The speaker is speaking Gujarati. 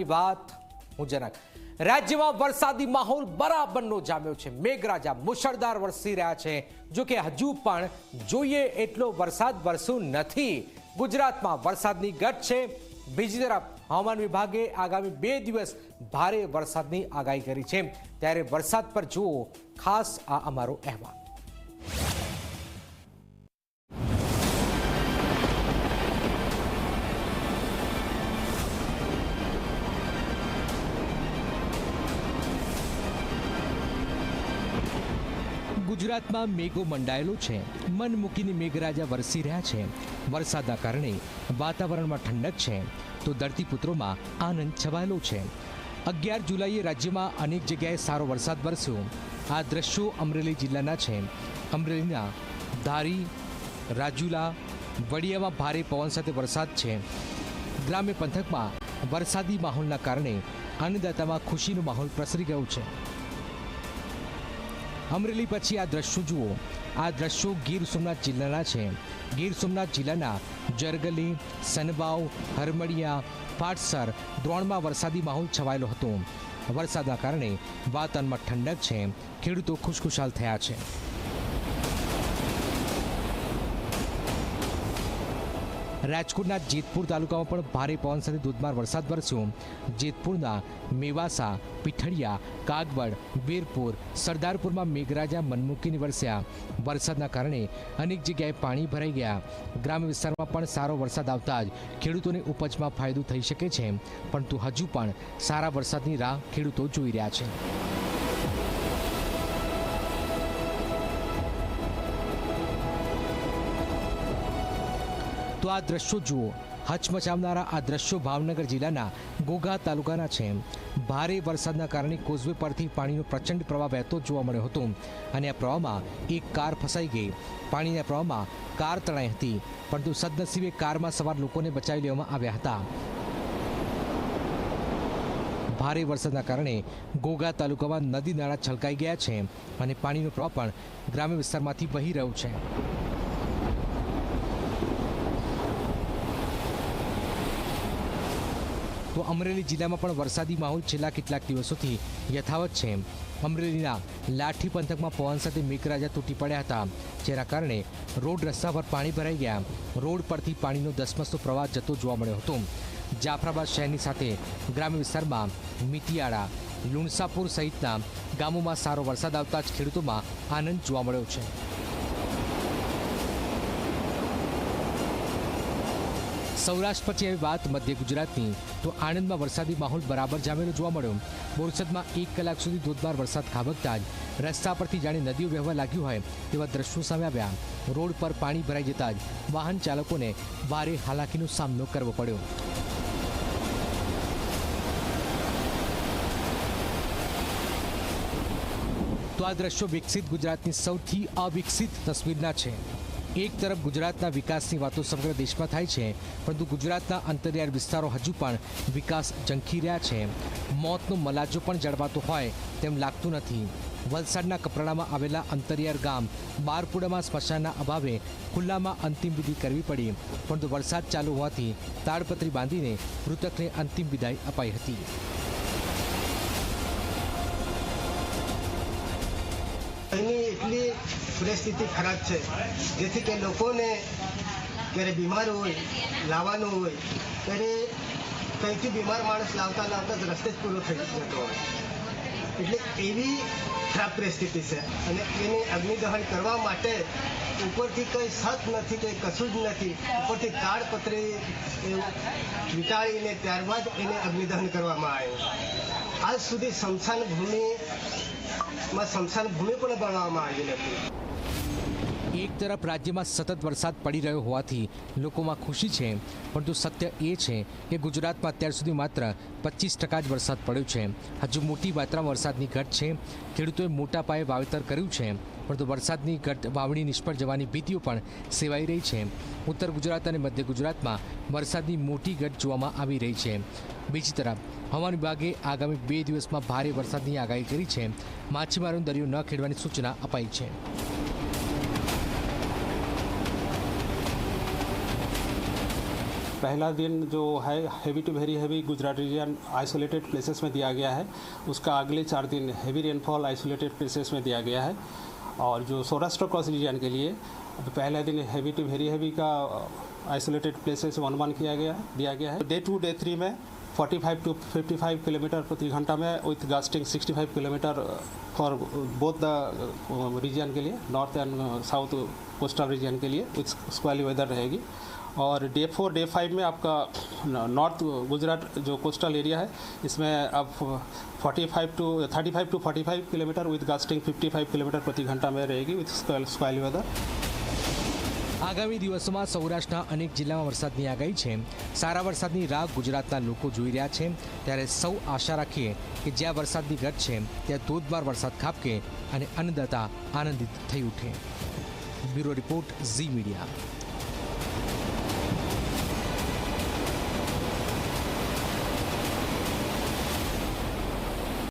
વાત હું જનક રાજ્યમાં વરસાદી માહોલ બરાબરનો જામ્યો છે. મેઘરાજા મુશળધાર વરસી રહ્યા છે. જો કે હજુ પણ જોઈએ એટલો વરસાદ વરસ્યો નથી. ગુજરાતમાં વરસાદની ઘટ છે. બીજી તરફ હવામાન વિભાગે આગામી બે દિવસ ભારે વરસાદની આગાહી કરી છે. ત્યારે વરસાદ પર જુઓ ખાસ આ અમારો અહેવાલ. ગુજરાતમાં મેઘો મંડાયેલો છે. મન મૂકીને મેઘરાજા વરસી રહ્યા છે. વરસાદના કારણે વાતાવરણમાં ઠંડક છે. તો ધરતીપુત્રોમાં આનંદ છવાયેલો છે. અગિયાર જુલાઈએ રાજ્યમાં અનેક જગ્યાએ સારો વરસાદ વરસ્યો. આ દ્રશ્યો અમરેલી જિલ્લાના છે. અમરેલીના ધારી, રાજુલા, વડિયામાં ભારે પવન સાથે વરસાદ છે. ગ્રામ્ય પંથકમાં વરસાદી માહોલના કારણે અન્નદાતામાં ખુશીનો માહોલ પ્રસરી ગયો છે. અમરેલી પછી આ દ્રશ્યો જુઓ. આ દ્રશ્યો ગીર સોમનાથ જિલ્લાના છે. ગીર સોમનાથ જિલ્લાના જરગલી, સનબાવ હરમડિયા પાટસર દ્રોણમાં વરસાદી માહોલ છવાયેલો હતો. વરસાદના કારણે વાતાવરણમાં ઠંડક છે. ખેડૂતો ખુશખુશાલ થયા છે. રાજકોટના જેતપુર તાલુકામાં પણ ભારે પવન સાથે ધોધમાર વરસાદ વરસ્યો. જેતપુરના મેવાસા, પીઠળિયા, કાગવડ, વીરપુર, સરદારપુરમાં મેઘરાજા મનમુકીને વરસ્યા. વરસાદના કારણે અનેક જગ્યાએ પાણી ભરાઈ ગયા. ગ્રામ્ય વિસ્તારમાં પણ સારો વરસાદ આવતા જ ખેડૂતોને ઉપજમાં ફાયદો થઈ શકે છે. પરંતુ હજુ પણ સારા વરસાદની રાહ ખેડૂતો જોઈ રહ્યા છે. તો આ દ્રશ્યો જુઓ. હચમચાવનારા આ દ્રશ્યો ભાવનગર જિલ્લાના ગોગા તાલુકાના છે. ભારે વરસાદના કારણે કોઝવે પરથી પાણીનો પ્રચંડ પ્રવાહ વહેતો જોવા મળ્યો હતો અને આ પ્રવાહમાં એક કાર ફસાઈ ગઈ. પાણીના પ્રવાહમાં કાર તણાઈ હતી, પરંતુ સદનસીબે કારમાં સવાર લોકોને બચાવી લેવામાં આવ્યા હતા. ભારે વરસાદના કારણે ગોગા તાલુકામાં નદી નાળા છલકાઈ ગયા છે અને પાણીનો પ્રવાહ પણ ગ્રામ્ય વિસ્તારમાંથી વહી રહ્યો છે. તો અમરેલી જિલ્લામાં પણ વરસાદી માહોલ છેલ્લા કેટલાક દિવસોથી યથાવત છે. અમરેલીના લાઠી પંથકમાં પવન સાથે મેઘરાજા તૂટી પડ્યા હતા, જેના કારણે રોડ રસ્તા પર પાણી ભરાઈ ગયા. રોડ પરથી પાણીનો ધસમસતો પ્રવાહ જતો જોવા મળ્યો હતો. જાફરાબાદ શહેરની સાથે ગ્રામ્ય વિસ્તારમાં મિતિયાળા, લુણસાપુર સહિતના ગામોમાં સારો વરસાદ આવતા જ ખેડૂતોમાં આનંદ જોવા મળ્યો છે. સૌરાષ્ટ્ર પછી આવી વાત મધ્ય ગુજરાતની. તો આણંદમાં વરસાદી માહોલ બરાબર જામેલો જોવા મળ્યો. બોરસદમાં એક કલાક સુધી ધોધમાર વરસાદ ખાબકતા જ રસ્તા પરથી જાણે નદીઓ વહેવા લાગ્યું હોય તેવા દ્રશ્યો સામે આવ્યા. રોડ પર પાણી ભરાઈ જતા જ વાહન ચાલકોને ભારે હાલાકીનો સામનો કરવો પડ્યો. તો આ દ્રશ્યો વિકસિત ગુજરાતની સૌથી અવિકસિત તસવીરના છે. એક તરફ ગુજરાતના વિકાસની વાતો સમગ્ર દેશમાં થાય છે, પરંતુ ગુજરાતના અંતરિયાળ વિસ્તારો હજુ પણ વિકાસ ઝંખી રહ્યા છે. મોતનો મલાજો પણ જળવાતો હોય તેમ લાગતું નથી. વલસાડના કપરાડામાં આવેલા અંતરિયાળ ગામ બારપુડામાં સ્મશાનના અભાવે ખુલ્લામાં અંતિમ વિધિ કરવી પડી, પરંતુ વરસાદ ચાલુ હોવાથી તાડપત્રી બાંધીને મૃતકને અંતિમ વિદાય અપાઈ હતી. અહીંની એટલી પરિસ્થિતિ ખરાબ છે. જેથી કે લોકોને જ્યારે બીમાર હોય, લાવવાનું હોય, ત્યારે કંઈથી બીમાર માણસ લાવતા લાવતા જ રસ્તે જ પૂરો થઈ જતો હોય. એટલે એવી ખરાબ પરિસ્થિતિ છે. અને એને અગ્નિદહન કરવા માટે ઉપરથી કંઈ સત નથી, કંઈ કશું જ નથી. ઉપરથી તાડપત્રી વીંટાળીને ત્યારબાદ એને અગ્નિદહન કરવામાં આવ્યું આજ સુધી શમશાન ભૂમિમાં શમશાન ભૂમિ પણ બનાવવામાં આવી નથી. એક તરફ રાજ્યમાં સતત વરસાદ પડી રહ્યો હોવાથી લોકોમાં ખુશી છે, પરંતુ સત્ય એ છે કે ગુજરાતમાં અત્યાર સુધી માત્ર પચીસ ટકા જ વરસાદ પડ્યો છે. હજુ મોટી માત્રામાં વરસાદની ઘટ છે. ખેડૂતોએ મોટા પાયે વાવેતર કર્યું છે, પરંતુ વરસાદની ઘટ વાવણી નિષ્ફળ જવાની ભીતિઓ પણ સેવાઈ રહી છે. ઉત્તર ગુજરાત અને મધ્ય ગુજરાતમાં વરસાદની મોટી ઘટ જોવામાં આવી રહી છે. બીજી તરફ, હવામાન વિભાગે આગામી બે દિવસમાં ભારે વરસાદની આગાહી કરી છે. માછીમારોને દરિયો ન ખેડવાની સૂચના અપાઈ છે. पहला दिन जो है heavy to very heavy Gujarat region isolated places में दिया गया है। उसका अगले चार दिन हैवी रेनफॉल आइसोलेटेड प्लेसेस में दिया गया है। और जो सौराष्ट्र क्रॉस रीजन के लिए, पहला दिन हैवी टू वेरी हैवी का आइसोलेटेड प्लेसेस वन वन किया गया, दिया गया है। डे टू डे थ्री में 45 टू 55 किलोमीटर प्रति घंटा में with gusting 65 kilometre for both the region के लिए north and south coastal region के लिए विथ स्क्वाली वेदर रहेगी। और डे फोर डे फाइव में आपका नॉर्थ गुजरात जो कोस्टल एरिया है इसमें अब 45 to 35 to 45 kilometre with gusting 55 kilometre प्रति घंटा में रहेगी विथ स्क्वाली वेदर આગામી દિવસોમાં સૌરાષ્ટ્રના અનેક જિલ્લામાં વરસાદની આગાહી છે સારા વરસાદની રાહ ગુજરાતના લોકો જોઈ રહ્યા છે ત્યારે સૌ આશા રાખીએ કે જ્યાં વરસાદની ગત છે ત્યાં ધોધમાર વરસાદ ખાબકે અને અન્નદાતા આનંદિત થઈ ઉઠે બ્યુરો રિપોર્ટ ઝી મીડિયા